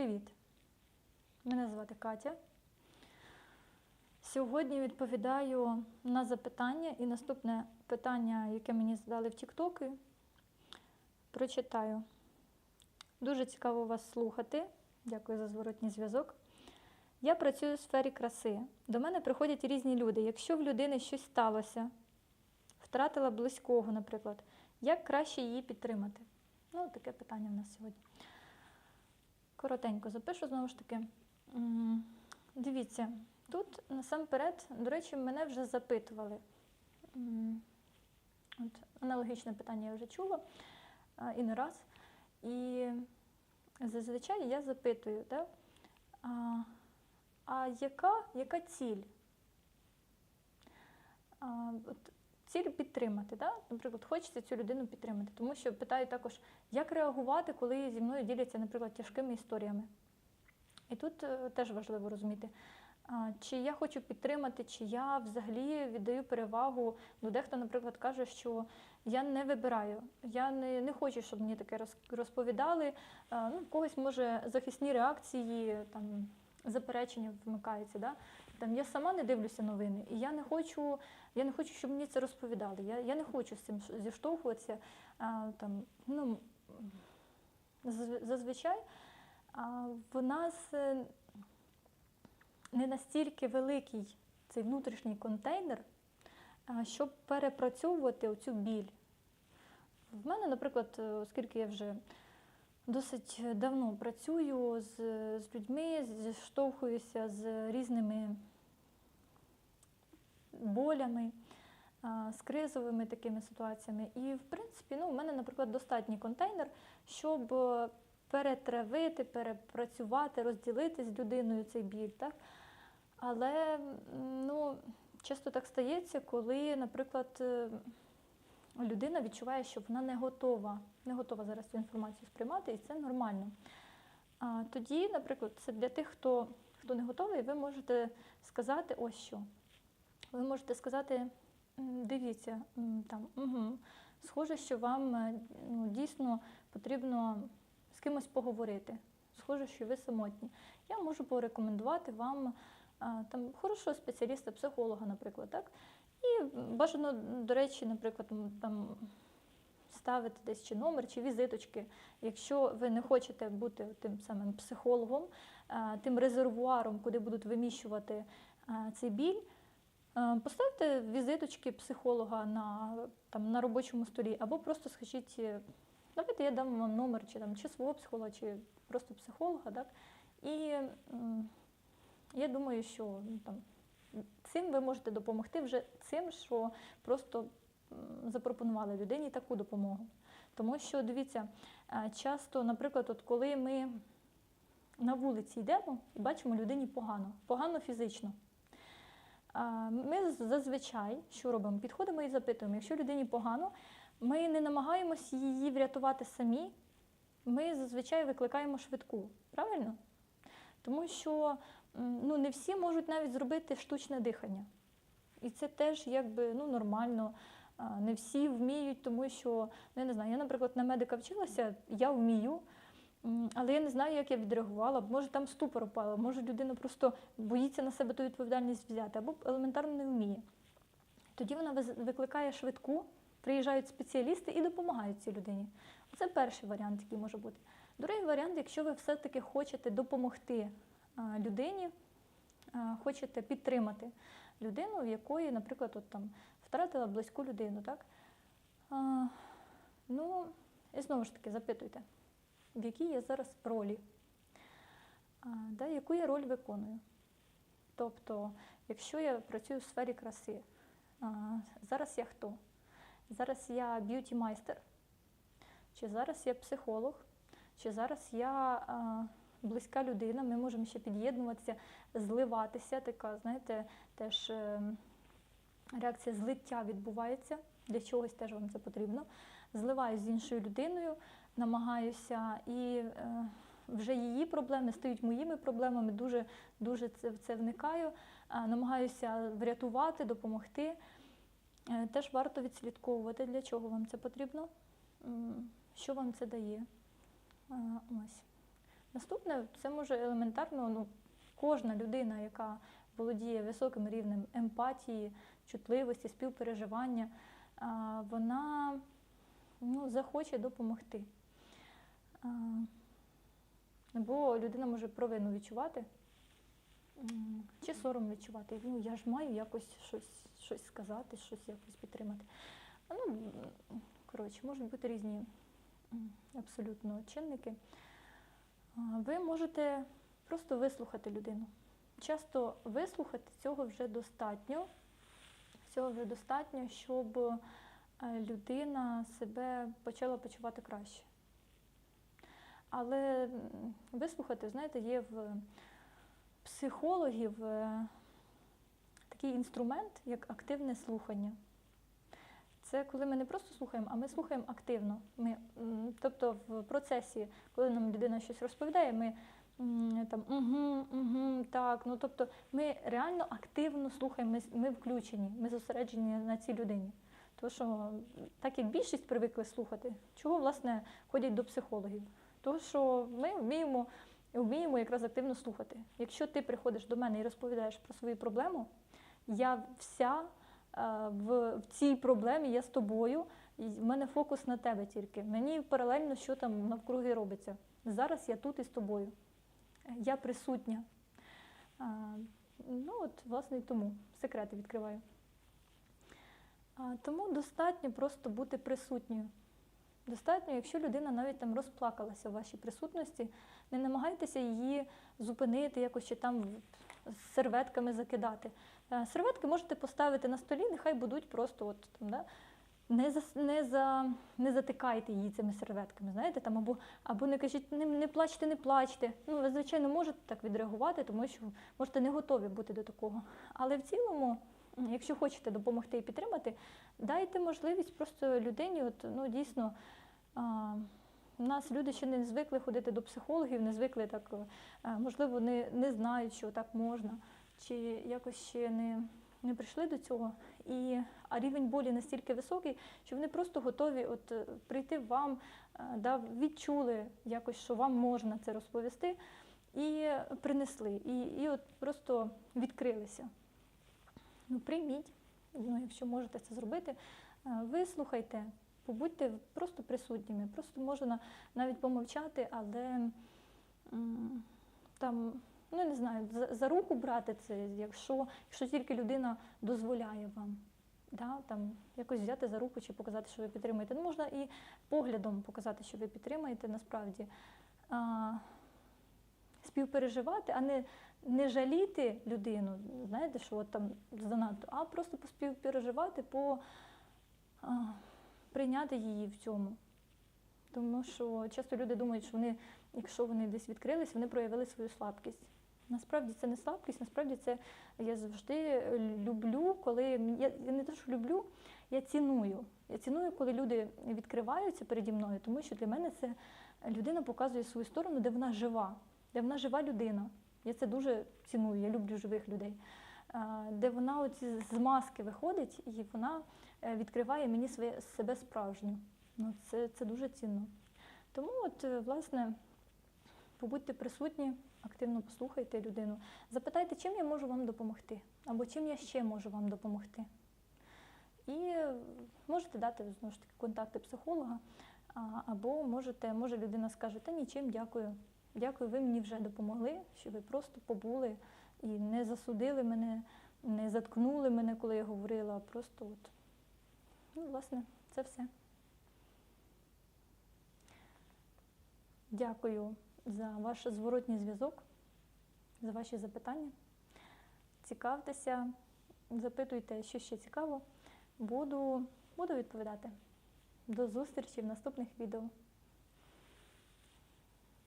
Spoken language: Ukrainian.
Привіт! Мене звати Катя. Сьогодні відповідаю на запитання і наступне питання, яке мені задали в Тіктоки, прочитаю. Дуже цікаво вас слухати. Дякую за зворотній зв'язок. Я працюю у сфері краси. До мене приходять різні люди. Якщо в людини щось сталося, втратила близького, наприклад, як краще її підтримати? Ну, таке питання в нас сьогодні. Коротенько запишу знову ж таки. Дивіться, тут насамперед, до речі, мене вже запитували. От, аналогічне питання я вже чула і не раз. І зазвичай я запитую, да? а, а яка, яка ціль? А, от, ціль підтримати. Да? Наприклад, хочеться цю людину підтримати. Тому що питають також, як реагувати, коли зі мною діляться, наприклад, тяжкими історіями. І тут е, теж важливо розуміти, чи я хочу підтримати, чи я взагалі віддаю перевагу. Ну, дехто, наприклад, каже, що я не вибираю, я не, не хочу, щоб мені таке розповідали. Ну, в когось може захисні реакції, там, заперечення вмикаються. Да? Там, я сама не дивлюся новини, і я не хочу, я не хочу, щоб мені це розповідали. Я, я не хочу з цим зіштовхуватися. А, там, ну, зазвичай а, в нас е, не настільки великий цей внутрішній контейнер, а, щоб перепрацьовувати оцю біль. В мене, наприклад, е, оскільки я вже досить давно працюю з, з людьми, зіштовхуюся з різними болями, з кризовими такими ситуаціями. І, в принципі, ну, у мене, наприклад, достатній контейнер, щоб е, перетравити, перепрацювати, розділити з людиною цей біль. Так? Але ну, часто так стається, коли, наприклад, е, людина відчуває, що вона не готова, не готова зараз цю інформацію сприймати, і це нормально. А тоді, наприклад, це для тих, хто, хто не готовий, ви можете сказати ось що. Ви можете сказати, дивіться, там, угу, схоже, що вам е, ну, дійсно потрібно з кимось поговорити. Схоже, що ви самотні. Я можу порекомендувати вам там, хорошого спеціаліста, психолога, наприклад. Так? І бажано, до речі, наприклад, там, ставити десь чи номер, чи візиточки. Якщо ви не хочете бути тим самим психологом, тим резервуаром, куди будуть виміщувати цей біль. Е, Поставте візиточки психолога на, там, на робочому столі, або просто скажіть, е, давайте я дам вам номер чи, там, чи свого психолога, чи просто психолога. Так? І я думаю, що ну, там, цим ви можете допомогти вже цим, що просто запропонували людині таку допомогу. Тому що, дивіться, е, часто, наприклад, от коли ми на вулиці йдемо і бачимо людині погано, погано фізично. Ми зазвичай що робимо? Підходимо і запитуємо, якщо людині погано, ми не намагаємося її врятувати самі, ми зазвичай викликаємо швидку. Правильно? Тому що ну, не всі можуть навіть зробити штучне дихання. І це теж якби ну, нормально. Не всі вміють, тому що, ну, я не знаю, я, наприклад, на медика вчилася, я вмію. Але я не знаю, як я відреагувала. Може, там ступор упала, може людина просто боїться на себе ту відповідальність взяти, або елементарно не вміє. Тоді вона викликає швидку, приїжджають спеціалісти і допомагають цій людині. Це перший варіант, який може бути. Другий варіант, якщо ви все-таки хочете допомогти людині, хочете підтримати людину, в якої, наприклад, от, там, втратила близьку людину. Так? Ну, і знову ж таки, запитуйте в якій я зараз ролі, да, яку я роль виконую. Тобто, якщо я працюю в сфері краси, зараз я хто? Зараз я б'юті-майстер, чи зараз я психолог, чи зараз я близька людина, ми можемо ще під'єднуватися, зливатися, така, знаєте, теж е, реакція злиття відбувається, для чогось теж вам це потрібно. Зливаюсь з іншою людиною, намагаюся і е, вже її проблеми стають моїми проблемами, дуже, дуже це, в це вникаю, е, намагаюся врятувати, допомогти. Теж варто відслідковувати, для чого вам це потрібно, що вам це дає. Ось. Наступне це може елементарно, ну, кожна людина, яка володіє високим рівнем емпатії, чутливості, співпереживання, вона ну, захоче допомогти. Бо людина може провину відчувати чи сором відчувати. Ну, я ж маю якось щось, щось сказати, щось якось підтримати. Ну, коротше, можуть бути різні абсолютно чинники. Ви можете просто вислухати людину. Часто вислухати цього вже достатньо. Цього вже достатньо, щоб е, людина себе почала почувати краще. Але вислухати, знаєте, є в психологів е, такий інструмент, як активне слухання. Це коли ми не просто слухаємо, а ми слухаємо активно. Ми, тобто в процесі, коли нам людина щось розповідає, ми там угу, угу, так. Ну тобто ми реально активно слухаємо, ми, ми включені, ми зосереджені на цій людині. Тому що так як більшість привикли слухати, чого власне ходять до психологів? Тому що ми вміємо, вміємо якраз активно слухати. Якщо ти приходиш до мене і розповідаєш про свою проблему, я вся в, в цій проблемі, я з тобою, і в мене фокус на тебе тільки. Мені паралельно, що там навкруги робиться. Зараз я тут із тобою. Я присутня. А, ну от, власне, і тому секрети відкриваю. А, тому достатньо просто бути присутньою. Достатньо, якщо людина навіть там розплакалася в вашій присутності, не намагайтеся її зупинити, якось чи там з серветками закидати. Е, Серветки можете поставити на столі, нехай будуть просто от там, да? не, за, не, за, не затикайте її цими серветками, знаєте, там, або, або не кажіть, не, не плачте, не плачте. Ну, ви, звичайно, можете так відреагувати, тому що можете не готові бути до такого. Але в цілому, якщо хочете допомогти і підтримати, дайте можливість просто людині, от, ну, дійсно. А, у нас люди ще не звикли ходити до психологів, не звикли так, е, можливо, не, не знають, що так можна, чи якось ще не, не прийшли до цього. І, а рівень болі настільки високий, що вони просто готові от, е, прийти вам, е, да, відчули якось, що вам можна це розповісти, і принесли. І, і от просто відкрилися. Ну, прийміть, ну, якщо можете це зробити, вислухайте, побудьте просто присутніми. Просто можна навіть помовчати, але там, ну не знаю, за руку брати це, якщо, якщо тільки людина дозволяє вам. Да, там, якось взяти за руку чи показати, що ви підтримуєте. Ну, можна і поглядом показати, що ви підтримуєте насправді. А, співпереживати, а не, не жаліти людину, знаєте, що от там занадто, а просто поспівпереживати, по, а, прийняти її в цьому. Тому що часто люди думають, що вони, якщо вони десь відкрились, вони проявили свою слабкість. Насправді це не слабкість, насправді це я завжди люблю, коли я, я не те, що люблю, я ціную. Я ціную, коли люди відкриваються переді мною, тому що для мене це людина показує свою сторону, де вона жива, де вона жива людина. Я це дуже ціную, я люблю живих людей. Де вона оці з маски виходить і вона е, відкриває мені своє, себе справжню. Ну, це, це дуже цінно. Тому, от, е, власне, побудьте присутні, активно послухайте людину, запитайте, чим я можу вам допомогти, або чим я ще можу вам допомогти. І е, можете дати знову ж таки контакти психолога, або можете, може людина скаже, та нічим, дякую. Дякую, ви мені вже допомогли, що ви просто побули і не засудили мене, не заткнули мене, коли я говорила, а просто от. Ну, власне, це все. Дякую за ваш зворотній зв'язок, за ваші запитання. Цікавтеся, запитуйте, що ще цікаво. Буду, буду відповідати. До зустрічі в наступних відео.